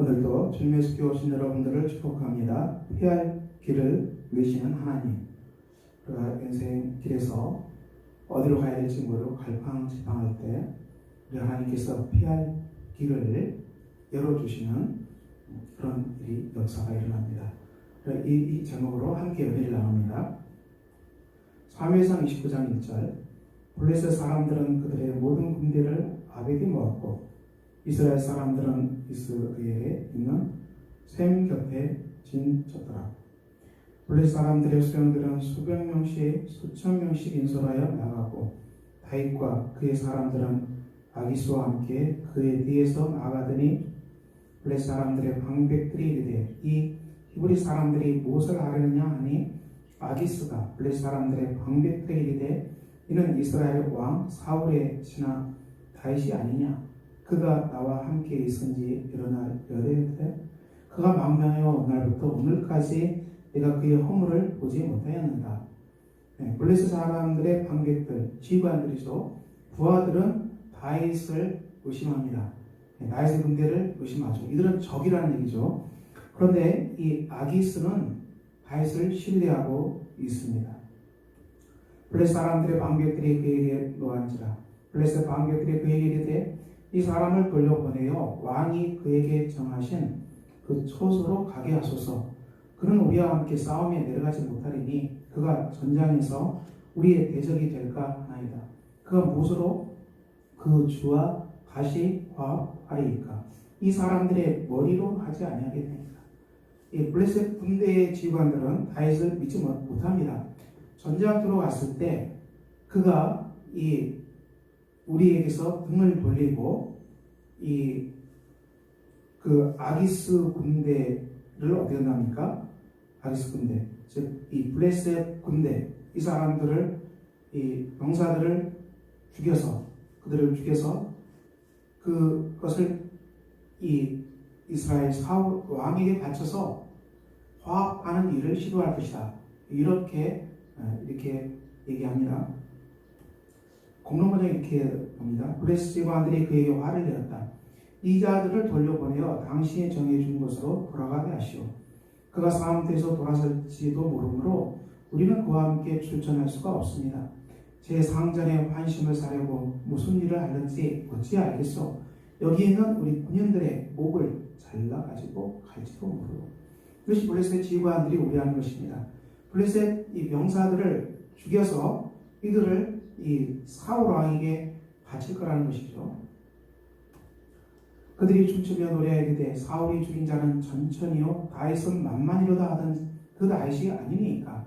오늘도 주님의 께 오신 여러분들을 축복합니다. 피할 길을 내시는 하나님. 우리가 인생 길에서 어디로 가야 될지 모르고 갈팡질팡할 때 우리 하나님께서 피할 길을 열어주시는 그런 일이 역사가 일어납니다. 이, 이 제목으로 함께 은혜를 나눕니다. 3회상 29장 1절 블레셋 사람들은 그들의 모든 군대를 아벡에 모았고 이스라엘 사람들은 이스라엘에 있는 샘 곁에 진쳤더라. 블레셋 사람들의 수령들은 수백 명씩 수천 명씩 인솔하여 나가고 다윗과 그의 사람들은 아기스와 함께 그의 뒤에서 나가더니 블레셋 사람들의 방백들이 이르되 이 히브리 사람들이 무엇을 하려느냐 하니 아기스가 블레셋 사람들의 방백들이 이르되 이는 이스라엘 왕 사울의 신하 다윗이 아니냐 그가 나와 함께 있은지 일어날 여대인데 그가 망명하여 날부터 오늘까지 내가 그의 허물을 보지 못하였는가 네, 블레셋 사람들의 방백들 지휘관들이죠. 부하들은 다윗을 의심합니다. 네, 다윗의 군대를 의심하죠. 이들은 적이라는 얘기죠. 그런데 이 아기스는 다윗을 신뢰하고 있습니다. 블레셋 사람들의 방백들이 그에게 노한지라. 블레셋 방백들이 그에게 이르되 이 사람을 돌려보내어 왕이 그에게 정하신 그 초소로 가게 하소서. 그는 우리와 함께 싸움에 내려가지 못하리니 그가 전장에서 우리의 대적이 될까 하나이다. 그가 무엇으로? 그 주와 다시 화합하리이까? 이 사람들의 머리로 하지 아니하게 되니까. 이 블레셋 군대의 지휘관들은 다윗을 믿지 못합니다. 전장 들어갔을 때 그가 이 우리에게서 등을 돌리고 이 그 아기스 군대를 어떻게 한답니까? 아기스 군대, 즉 이 블레셋 군대 이 사람들을 이 병사들을 죽여서 그들을 죽여서 그것을 이 이스라엘 사울 왕에게 바쳐서 화합하는 일을 시도할 것이다. 이렇게 이렇게 얘기합니다. 공론문에 이렇게 봅니다. 블레스 지관들이 그에게 화를 내었다. 이 자들을 돌려보내어 당신이 정해준 곳으로 돌아가게 하시오. 그가 사암대에서 돌아설지도 모르므로 우리는 그와 함께 출전할 수가 없습니다. 제 상전의 환심을 사려고 무슨 일을 하는지 어찌 알겠소? 여기 있는 우리 군인들의 목을 잘라가지고 갈지도 모르고 이것이 블레셋 지휘관들이 우려하는 것입니다. 블레셋 이 병사들을 죽여서 이들을 이 사울 왕에게 바칠 거라는 것이죠. 그들이 춤추며 노래하게 사울이 죽인 자는 천천히요 다윗은 만만이로다 하던 그 다윗이 아니니까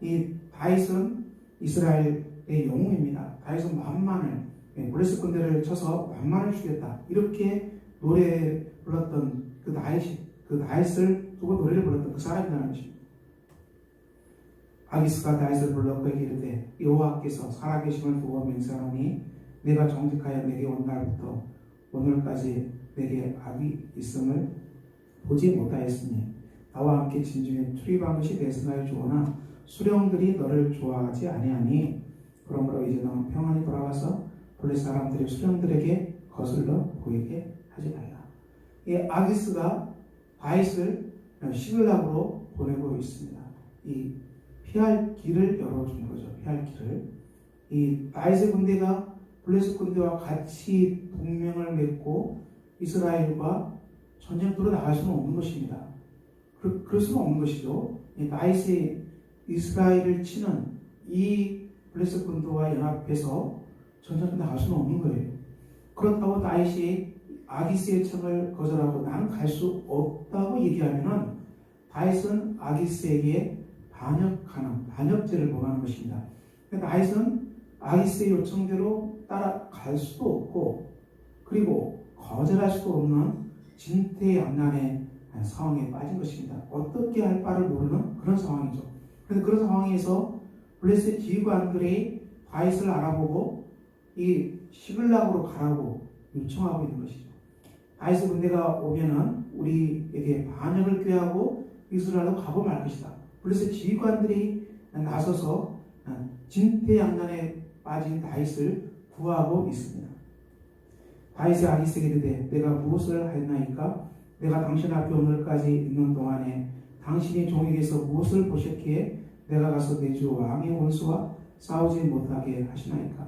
이 다윗은 이스라엘의 영웅입니다. 다윗은 만만을 예, 블레셋 군대를 쳐서 만만을 죽였다 이렇게 노래 불렀던 그 다윗이 그 다윗을 두고 노래를 불렀던 그 사람이라는 것입니다. 아기스가 다윗을 불러 그에게 이르되 여호와께서 살아계심을 두고 맹세하니 내가 정직하여 내게 온 날부터 오늘까지 내게 악이 있음을 보지 못하였으니 나와 함께 진중에 출입한 것이 내승하여 주거나 수령들이 너를 좋아하지 아니하니 그러므로 이제 너는 평안히 돌아가서 블레 사람들의 수령들에게 거슬러 보이게 하지 말라. 이 아기스가 다윗을 시글락으로 보내고 있습니다. 이 피할 길을 열어준 거죠. 피할 길을. 이 다윗의 군대가 블레셋 군대와 같이 동맹을 맺고 이스라엘과 전쟁터로 나갈 수는 없는 것입니다. 그, 그럴 수는 없는 것이죠. 다윗이 이스라엘을 치는 이 블레셋 군대와 연합해서 전쟁터 나갈 수는 없는 거예요. 그렇다고 다윗이 아기스의 청을 거절하고 나는 갈수 없다고 얘기하면은 다윗은 아기스에게 반역하는 반역죄를 범하는 것입니다. 다윗은 아기스의 요청대로 따라갈 수도 없고 그리고 거절할 수도 없는 진퇴양난의 상황에 빠진 것입니다. 어떻게 할 바를 모르는 그런 상황이죠. 그래서 그런 상황에서 블레셋 지휘관들이 다윗을 알아보고 이 시글락으로 가라고 요청하고 있는 것이죠. 다윗의 군대가 오면은 우리에게 반역을 꾀하고 이스라엘로 가고 말 것이다. 블레셋 지휘관들이 나서서 진퇴양난에 빠진 다윗을 구하고 있습니다. 다윗의 아기스에게 이르되 내가 무엇을 하였나이까 내가 당신 앞에 오늘까지 있는 동안에 당신이 종에게서 무엇을 보셨기에 내가 가서 내 주 왕의 원수와 싸우지 못하게 하시나이까.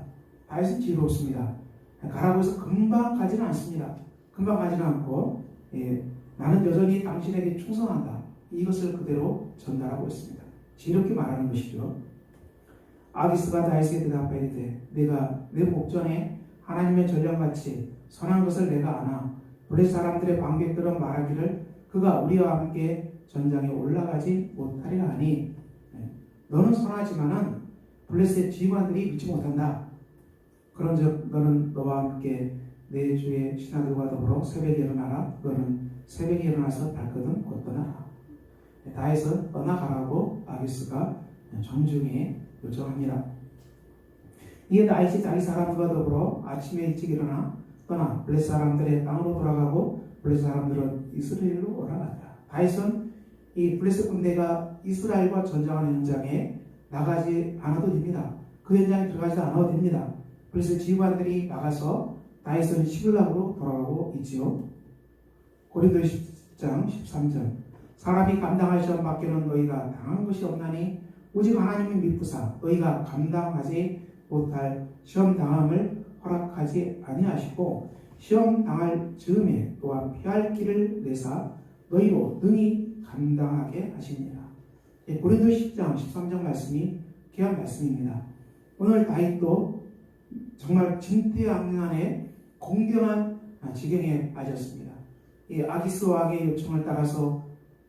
다윗은 지혜롭습니다. 가라고 해서 금방 가지는 않습니다. 금방 가지는 않고 예, 나는 여전히 당신에게 충성한다. 이것을 그대로 전달하고 있습니다. 지혜롭게 말하는 것이죠. 아기스가 다윗에게 대답하이되 내가 내 목전에 하나님의 전령같이 선한 것을 내가 아나 블레 사람들의 방백들은 말하기를 그가 우리와 함께 전장에 올라가지 못하리라 하니 네. 너는 선하지만은 블레셋 지휘관들이 믿지 못한다. 그런즉 너는 너와 함께 내 주의 신하들과 더불어 새벽에 일어나라. 너는 새벽에 일어나서 곧 떠나라. 네, 다윗은 떠나가라고 아기스가 정중히 요청합니다. 이에 다윗이 자기 사람들과 더불어 아침에 일찍 일어나 떠나 블레 사람들의 땅으로 돌아가고 블레 사람들은 이스라엘로 올라갔다. 다윗은 이 블레셋 군대가 이스라엘과 전쟁하는 현장에 나가지 않아도 됩니다. 그 현장에 들어가지 않아도 됩니다. 그래서 지휘관들이 나가서 다윗은 시블락으로 돌아가고 있지요. 고린도 10장 13절 사람이 감당할 시험 밖에는 너희가 당한 것이 없나니 오직 하나님의 미쁘사 너희가 감당하지 못할 시험 당함을 허락하지 아니하시고 시험 당할 즈음에 또한 피할 길을 내사 너희로 능히 감당하게 하시니라. 예, 고린도 10장 13절 말씀이 귀한 말씀입니다. 오늘 다윗도 정말 진퇴양난의 공경한 지경에 빠졌습니다. 이 아기스 왕의 요청을 따라서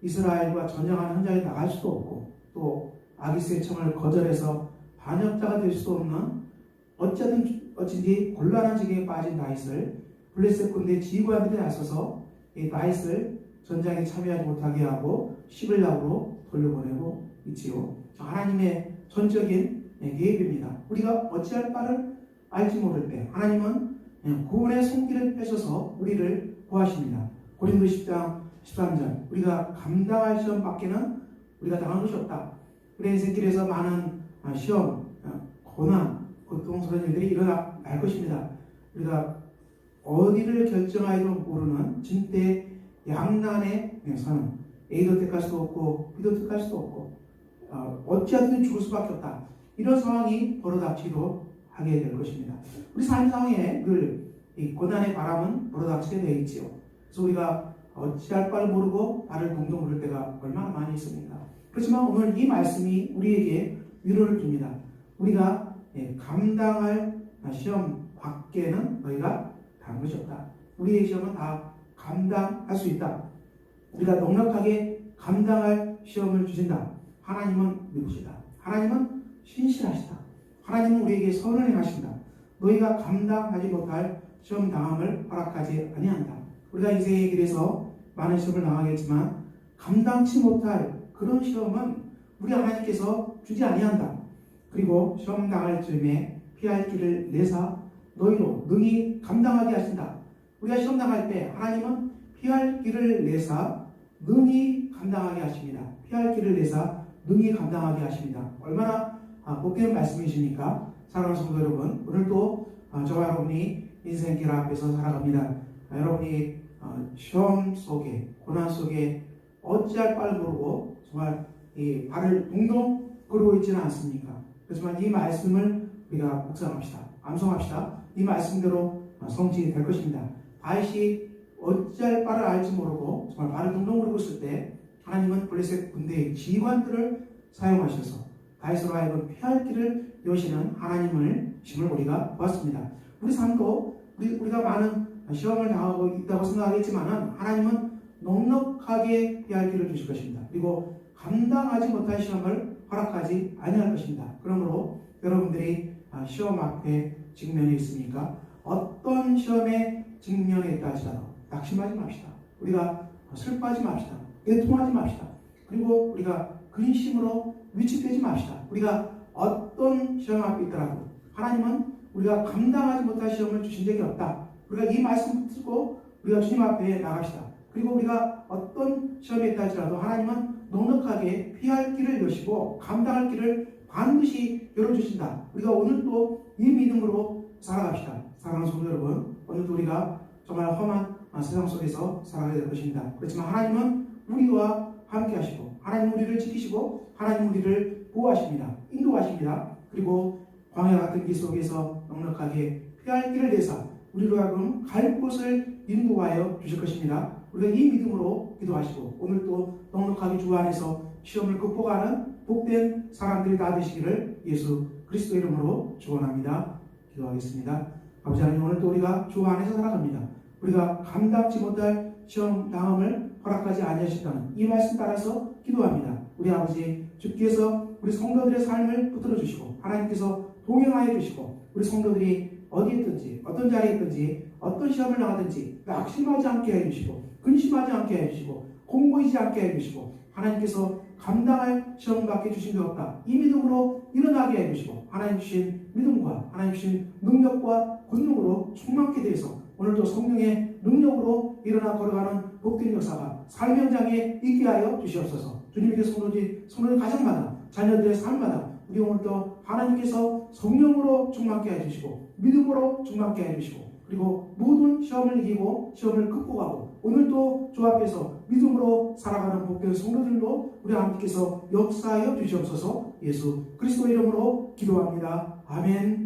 이스라엘과 전쟁하는 현장에 나갈 수도 없고 또 아기스의 청을 거절해서 반역자가 될 수도 없는 어쩌든 어쩐지 곤란한 지경에 빠진 다윗을 블레셋 군대 지휘관들이 나서서 이 다윗을 전장에 참여하지 못하게 하고 시블락으로 돌려보내고 있지요. 하나님의 전적인 계획입니다. 우리가 어찌할 바를 알지 모를 때 하나님은 구원의 손길을 펴셔서 우리를 구하십니다. 고린도 10장 13절 우리가 감당할 시험 밖에는 우리가 당한 것이 없다. 우리 인생 길에서 많은 시험, 고난, 고통스러운 일들이 일어날 것입니다. 우리가 어디를 결정하여도 모르는 진때 양난의 선은 A도 택할 수도 없고 B도 택할 수도 없고 어, 어찌하든 죽을 수밖에 없다. 이런 상황이 벌어닥치도 하게 될 것입니다. 우리 삶 상황에 늘이 고난의 바람은 벌어닥치게 되어 있지요. 그래서 우리가 어찌할 바를 모르고 발을 동동 구를 때가 얼마나 많이 있습니까? 그렇지만 오늘 이 말씀이 우리에게 위로를 줍니다. 우리가 예, 감당할 시험 밖에는 너희가 다른 것이 없다. 우리의 시험은 다 감당할 수 있다. 우리가 넉넉하게 감당할 시험을 주신다. 하나님은 누구시다? 하나님은 신실하시다. 하나님은 우리에게 선을 행하신다. 너희가 감당하지 못할 시험 당함을 허락하지 아니한다. 우리가 인생의 길에서 많은 시험을 당하겠지만 감당치 못할 그런 시험은 우리 하나님께서 주지 아니한다. 그리고 시험 당할 즈음에 피할 길을 내사 너희로 능히 감당하게 하신다. 우리가 시험 당할 때 하나님은 피할 길을 내사 능히 감당하게 하십니다. 피할 길을 내사 능히 감당하게 하십니다. 얼마나 아, 복되는 말씀이십니까? 사랑하는 성도 여러분, 오늘도 아, 저와 여러분이 인생길 앞에서 살아갑니다. 아, 여러분이 시험 속에 고난 속에 어찌할 바를 모르고 정말 이 발을 동동 끄고 있지는 않습니까? 그렇지만 이 말씀을 우리가 묵상합시다. 암송합시다. 이 말씀대로 성취 될 것입니다. 다윗이 어찌할 바를 알지 모르고 정말 발을 동동 끄고 있을 때 하나님은 블레셋 군대의 지휘관들을 사용하셔서 다윗으로 하여금 피할 길을 여시는 하나님을 심을 우리가 보았습니다. 우리 삶도 우리, 우리가 많은 시험을 당하고 있다고 생각하겠지만 하나님은 넉넉하게 피할 길을 주실 것입니다. 그리고 감당하지 못할 시험을 허락하지 아니할 것입니다. 그러므로 여러분들이 시험 앞에 직면해 있습니까? 어떤 시험에 직면해 있다 할지라도 낙심하지 맙시다. 우리가 슬퍼하지 맙시다. 애통하지 맙시다. 그리고 우리가 근심으로 위축되지 맙시다. 우리가 어떤 시험 앞에 있더라도 하나님은 우리가 감당하지 못할 시험을 주신 적이 없다. 우리가 이 말씀 듣고 우리가 주님 앞에 나갑시다. 그리고 우리가 어떤 시험에 있다 할지라도 하나님은 넉넉하게 피할 길을 여시고 감당할 길을 반드시 열어주신다. 우리가 오늘도 이 믿음으로 살아갑시다. 사랑하는 성도 여러분, 오늘도 우리가 정말 험한 아, 세상 속에서 살아가야 될 것입니다. 그렇지만 하나님은 우리와 함께 하시고 하나님 우리를 지키시고 하나님 우리를 보호하십니다. 인도하십니다. 그리고 광야 같은 길 속에서 넉넉하게 피할 길을 내사 우리로 하여금 갈 곳을 인도하여 주실 것입니다. 우리가 이 믿음으로 기도하시고 오늘 또 넉넉하게 주 안에서 시험을 극복하는 복된 사람들이 다 되시기를 예수 그리스도 이름으로 축원합니다. 기도하겠습니다. 아버지 하나님 오늘 또 우리가 주 안에서 살아갑니다. 우리가 감당치 못할 시험 당함을 허락하지 아니하신다는 이 말씀 따라서 기도합니다. 우리 아버지 주께서 우리 성도들의 삶을 붙들어 주시고 하나님께서 동행하여 주시고 우리 성도들이 어디에 있든지 어떤 자리에 있든지 어떤 시험을 나가든지 낙심하지 않게 해주시고 근심하지 않게 해주시고 공고이지 않게 해주시고 하나님께서 감당할 시험 받게 주신 게 없다. 이 믿음으로 일어나게 해주시고 하나님 주신 믿음과 하나님 주신 능력과 권능으로 충만케 되어서 오늘도 성령의 능력으로 일어나 걸어가는 복된 역사가 삶의 현장에 있게 하여 주시옵소서. 주님께 성도지 성도의 가정마다 자녀들의 삶마다 우리 오늘도 하나님께서 성령으로 충만케 해주시고 믿음으로 충만케 해주시고 그리고 모든 시험을 이기고 시험을 극복하고 오늘도 주 앞에서 믿음으로 살아가는 복된 성도들도 우리 하나님께서 역사하여 주시옵소서 예수 그리스도 이름으로 기도합니다. 아멘